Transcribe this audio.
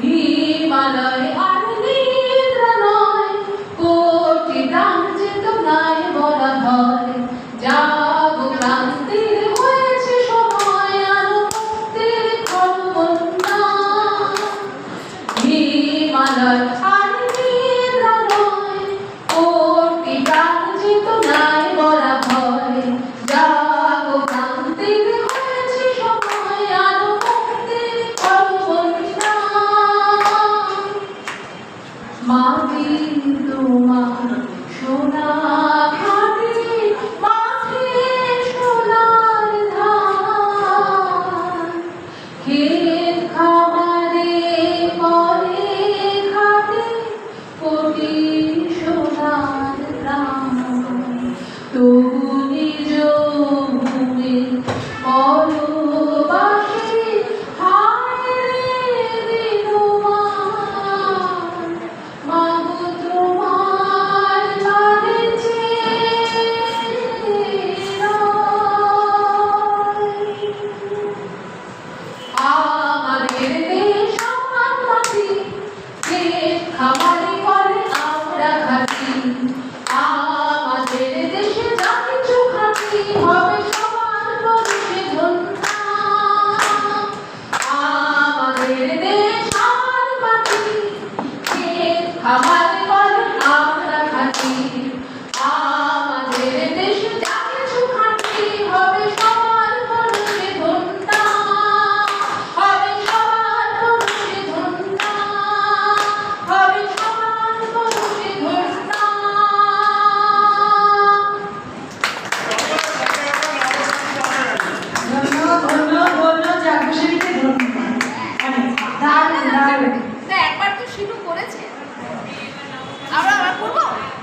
হিমালয় আর নিদ্রা নয় কোটি প্রাণ চেতনায় বলা হয়। যাব ক্রান্তির হয়েছে সময়, আরও ভক্তির কর্মন্না হিমালয় আমাদের দেশ আমার মাটি আমার